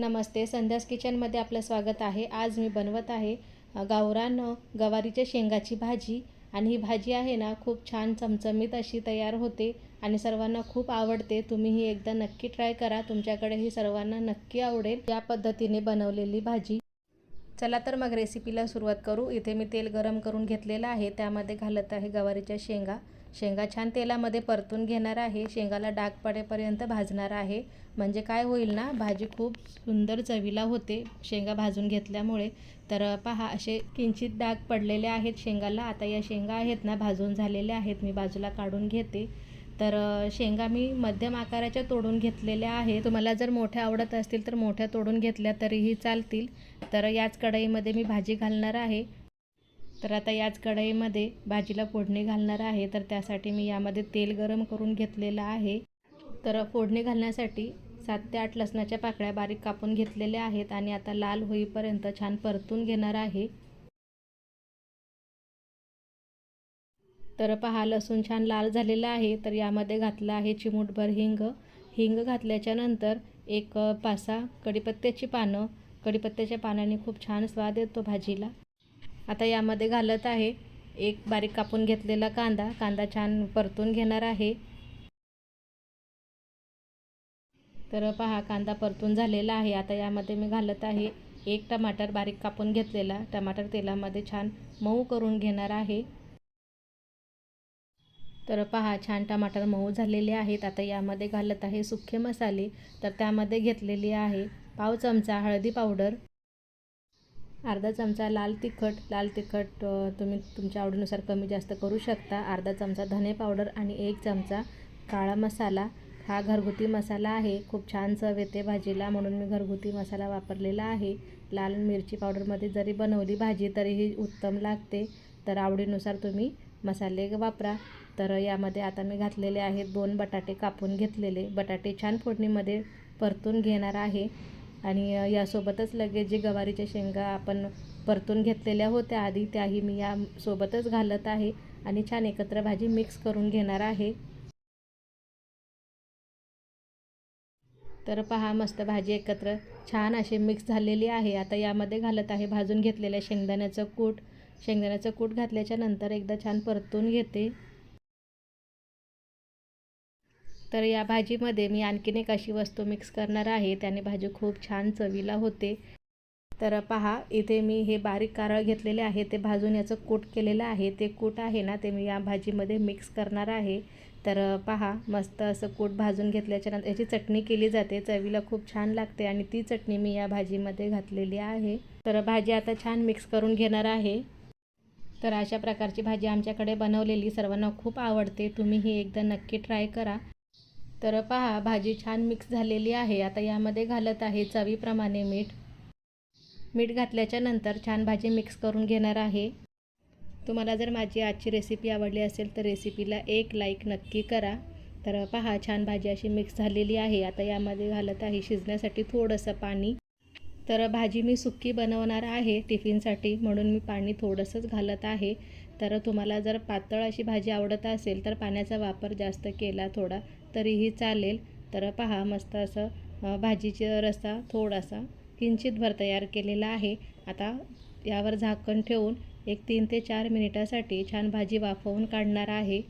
नमस्ते. संध्यास किचनमध्ये आपलं स्वागत आहे. आज मी बनवत आहे अ, गावरान गवारीच्या शेंगाची भाजी. आणि ही भाजी आहे ना खूप छान चमचमीत अशी तयार होते आणि सर्वांना खूप आवडते. तुम्ही ही एकदा नक्की ट्राय करा. तुमच्याकडे ही सर्वांना नक्की आवडेल. या पद्धतीने बनवलेली भाजी. चला तर मग रेसिपीला सुरुवात करू. इथे मी तेल गरम करून घेतलेलं आहे. त्यामध्ये घालत आहे गवारीच्या शेंगा. शेंगा छान तेलामध्ये परतून घेणार आहे. शेंगाला डाग पडेपर्यंत भाजणार आहे. म्हणजे काय होईल ना भाजी खूप सुंदर चवीला होते. शेंगा भाजून घेतल्यामुळे. तर पहा असे किंचित डाग पडलेले आहेत शेंगाला. आता या शेंगा आहेत ना भाजून झालेल्या आहेत. मी बाजूला काढून घेते. तर शेंगा मी मध्यम आकाराच्या तोडून घेतलेल्या आहे तुम्हाला जर मोठ्या आवडत असतील तर मोठ्या तोडून घेतल्या तरीही चालतील. तर याच कढईमध्ये मी भाजी घालणार आहे. तर आता याच कढईमध्ये भाजीला फोडणी घालणार आहे. तर त्यासाठी मी यामध्ये तेल गरम करून घेतलेलं आहे. तर फोडणी घालण्यासाठी सात ते आठ लसणाच्या पाकळ्या बारीक कापून घेतलेल्या आहेत आणि आता लाल होईपर्यंत छान परतून घेणार आहे. तर पहा लसूण छान लाल झालेला आहे. तर यामध्ये घातलं आहे चिमूटभर हिंग. हिंग घातल्याच्या नंतर एक पासा कडीपत्त्याची कढीपत्त्याची पानं. कढीपत्त्याच्या पानाने खूप छान स्वाद येतो भाजीला. आता यामध्ये घालत आहे. एक बारीक कापून घेतलेला कांदा. कांदा छान परतून घेणार आहे. तर पहा कांदा परतून झालेला आहे. आता यामध्ये मी घालत आहे एक टमाटर बारीक कापून घेतलेला. टमाटर तेलामध्ये छान मऊ करून घेणार आहे. तर पहा छान टमाटर मऊ झालेले आहेत. आता यामध्ये घालत आहे सुखे मसाले. तर त्यामध्ये घेतलेली आहे पाव चमचा हळदी पावडर. अर्धा चमचा लाल तिखट लाल तिखट तुम्ही तुमच्या आवडीनुसार कमी जास्त करू शकता. अर्धा चमचा धने पावडर आणि एक चमचा काळा मसाला. हा घरगुती मसाला आहे. खूप छान चव येते भाजीला म्हणून मी घरगुती मसाला वापरलेला आहे. लाल मिरची पावडरमध्ये जरी बनवली भाजी तरीही उत्तम लागते. तर आवडीनुसार तुम्ही मसाले वापरा. तर यामध्ये आता मी घातलेले आहेत दोन बटाटे कापून घेतलेले. बटाटे छान फोडणीमध्ये परतून घेणार आहे. आणि यासोबतच लगेच जे गवारीच्या शेंगा आपण परतून घेतलेल्या होत्या आधी त्याही मी या सोबतच घालत आहे आणि छान एकत्र भाजी मिक्स करून घेणार आहे. तर पहा मस्त भाजी एकत्र छान अशी मिक्स झालेली आहे. आता यामध्ये घालत आहे भाजून घेतलेल्या शेंगदाण्याचं कूट. शेंगदाण्याचं कूट घातल्याच्या नंतर एकदा छान परतून घेते. तर या भाजीमध्ये मी आणखीन एक अशी वस्तू मिक्स करणार आहे. त्याने भाजी खूप छान चवीला होते. तर पहा इथे मी हे बारीक कारळ घेतलेले आहे. ते भाजून याचं कूट केलेलं आहे. ते कूट आहे ना ते मी या भाजीमध्ये मिक्स करणार आहे. तर पहा मस्त असं कूट भाजून घेतल्याच्या नंतर याची चटणी केली जाते. चवीला खूप छान लागते आणि ती चटणी मी या भाजीमध्ये घातलेली आहे. तर भाजी आता छान मिक्स करून घेणार आहे. तर अशा प्रकारची भाजी आमच्याकडे बनवलेली सर्वांना खूप आवडते. तुम्ही ही एकदा नक्की ट्राय करा. तर पहा भाजी छान मिक्स झालेली आहे. आता यामध्ये घालत आहे चवीप्रमाणे मीठ. मीठ घातल्याच्या नंतर छान भाजी मिक्स करून घेणार आहे. तुम्हाला जर माझी आजची रेसिपी आवडली असेल तर रेसिपीला एक लाईक नक्की करा. तर पहा छान भाजी अशी मिक्स झालेली आहे. आता यामध्ये घालत आहे शिजण्यासाठी थोडंसं पाणी. तर भाजी मी सुक्की बनवणार आहे टिफिनसाठी म्हणून मी पाणी थोडंसंच घालत आहे. तर तुम्हाला जर पातळ अशी भाजी आवडत असेल तर पाण्याचा वापर जास्त केला थोडा. तरीही चालेल. तर पहा मस्त असं भाजीचा रस्सा थोडासा किंचितभर तयार केलेला आहे. आता यावर झाकण ठेवून एक तीन ते चार मिनिटासाठी छान भाजी वाफवून काढणार आहे.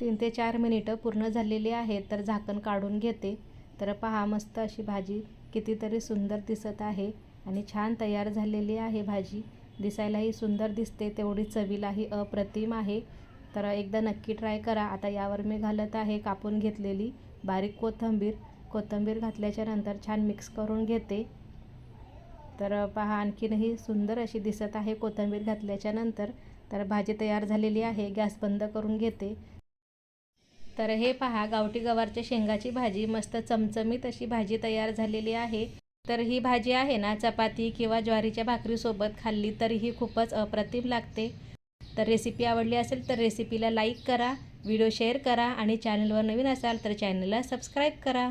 तीन ते चार मिनिटं पूर्ण झालेली आहेत तर झाकण काढून घेते. तर पहा मस्त अशी भाजी कितीतरी सुंदर दिसत आहे आणि छान तयार झालेली आहे भाजी. दिसायलाही सुंदर दिसते तेवढी चवीलाही अप्रतिम आहे. तर एकदा नक्की ट्राय करा. आता यावर मी घालत आहे कापून घेतलेली बारीक कोथिंबीर. कोथिंबीर घातल्याच्या नंतर छान मिक्स करून घेते. तर पहा आणखीनही सुंदर अशी दिसत आहे कोथिंबीर घातल्याच्या नंतर. तर भाजी तयार झालेली आहे गॅस बंद करून घेते. तर हे पहा गावठी गवारच्या शेंगाची भाजी. मस्त चमचमीत अशी भाजी तयार झालेली आहे. तर ही भाजी आहे ना चपाती किंवा ज्वारीच्या भाकरीसोबत खाल्ली तरीही खूपच अप्रतिम लागते. तर रेसिपी आवडली असेल तर रेसिपीला लाईक करा व्हिडिओ शेअर करा आणि चॅनलवर नवीन असाल तर चॅनलला सबस्क्राईब करा.